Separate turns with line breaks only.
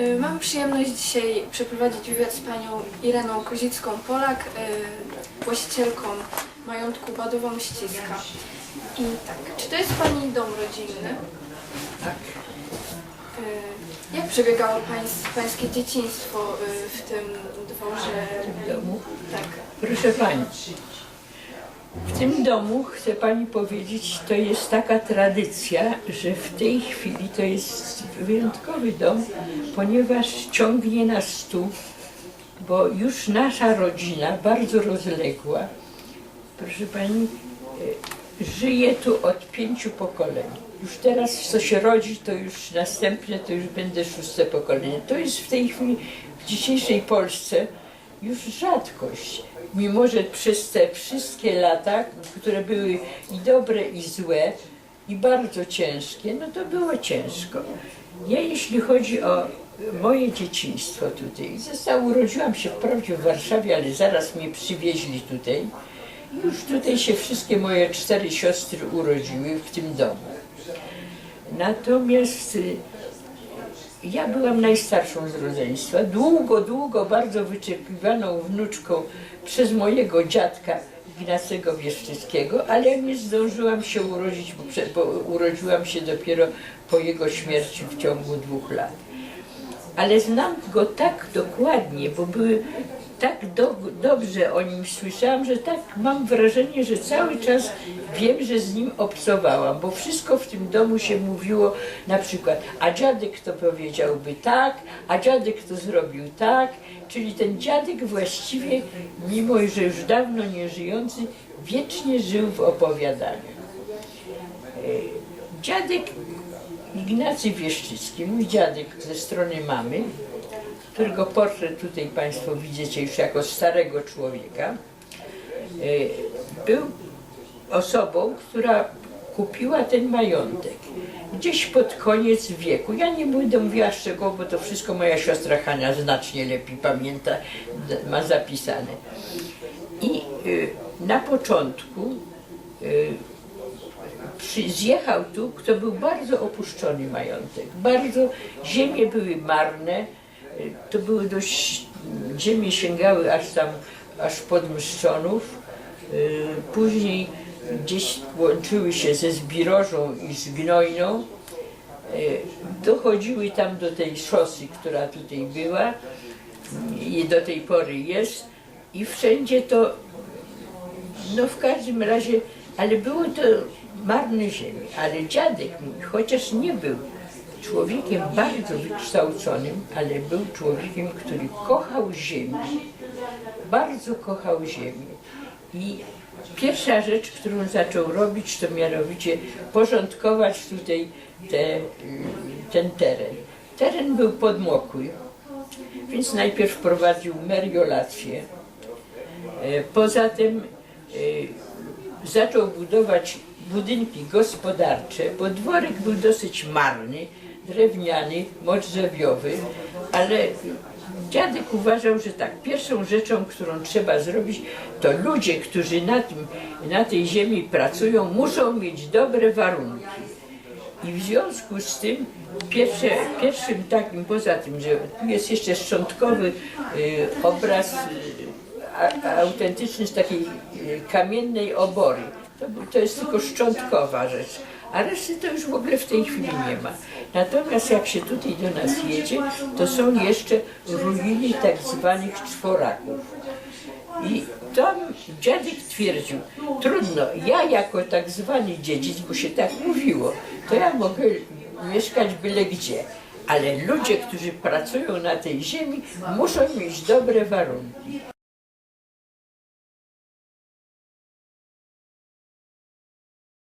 Y, Mam przyjemność dzisiaj przeprowadzić wywiad z panią Ireną Kozicką-Polak, y, właścicielką majątku Badowo-Mściska. I tak, czy to jest pani dom rodzinny?
Tak.
Y, Jak przebiegało pańs, pańskie dzieciństwo w tym dworze?
W domu.
Tak.
Proszę Pani, w tym domu, chcę Pani powiedzieć, to jest taka tradycja, że w tej chwili to jest wyjątkowy dom, ponieważ ciągnie nas tu, bo już nasza rodzina, bardzo rozległa, proszę Pani, e, żyje tu od pięciu pokoleń. Już teraz, co się rodzi, to już następne, to już będę szóste pokolenie. To jest w tej chwili, w dzisiejszej Polsce, już rzadkość. Mimo, że przez te wszystkie lata, które były i dobre, i złe, i bardzo ciężkie, no to było ciężko. Ja, jeśli chodzi o moje dzieciństwo tutaj, zostało, urodziłam się wprawdzie w Warszawie, ale zaraz mnie przywieźli tutaj. Już tutaj się wszystkie moje cztery siostry urodziły w tym domu. Natomiast y, ja byłam najstarszą z rodzeństwa. Długo, długo bardzo wyczekiwaną wnuczką przez mojego dziadka Ignacego Wieszczyckiego, ale nie zdążyłam się urodzić, bo, bo urodziłam się dopiero po jego śmierci w ciągu dwóch lat. Ale znam go tak dokładnie, bo były tak do, dobrze o nim słyszałam, że tak mam wrażenie, że cały czas wiem, że z nim obcowałam, bo wszystko w tym domu się mówiło na przykład, a dziadek to powiedziałby tak, a dziadek to zrobił tak, czyli ten dziadek właściwie, mimo że już dawno nie żyjący, wiecznie żył w opowiadaniu. E, Dziadek Ignacy Wieszczycki, mój dziadek ze strony mamy, którego portret tutaj Państwo widzicie już jako starego człowieka, e, był osobą, która kupiła ten majątek gdzieś pod koniec wieku. Ja nie będę mówiła szczegółowo, bo to wszystko moja siostra Hania znacznie lepiej pamięta, ma zapisane. I y, na początku przy, zjechał tu, kto był bardzo opuszczony majątek. Bardzo, ziemie były marne, to były dość, ziemie sięgały aż tam, aż pod Mszczonów. Y, Później gdzieś łączyły się ze Zbirożą i z Gnojną. Y, Dochodziły tam do tej szosy, która tutaj była i do tej pory jest. I wszędzie to no w każdym razie, ale było to marne ziemi. Ale dziadek mój, chociaż nie był człowiekiem bardzo wykształconym, ale był człowiekiem, który kochał ziemię. Bardzo kochał ziemię. I pierwsza rzecz, którą zaczął robić, to mianowicie porządkować tutaj te, ten teren. Teren był podmokły, więc najpierw wprowadził meriolację, E, Poza tym e, zaczął budować budynki gospodarcze, bo dworek był dosyć marny, drewniany, modrzewiowy, ale dziadek uważał, że tak, pierwszą rzeczą, którą trzeba zrobić, to ludzie, którzy na, tym, na tej ziemi pracują, muszą mieć dobre warunki. I w związku z tym pierwsze, pierwszym takim, poza tym, że tu jest jeszcze szczątkowy y, obraz y, autentyczny z takiej y, kamiennej obory. To, to jest tylko szczątkowa rzecz. A reszty to już w ogóle w tej chwili nie ma. Natomiast jak się tutaj do nas jedzie, to są jeszcze ruiny tak zwanych czworaków. I tam dziadek twierdził, trudno, ja jako tak zwany dziedzic, bo się tak mówiło, to ja mogę mieszkać byle gdzie. Ale ludzie, którzy pracują na tej ziemi, muszą mieć dobre warunki.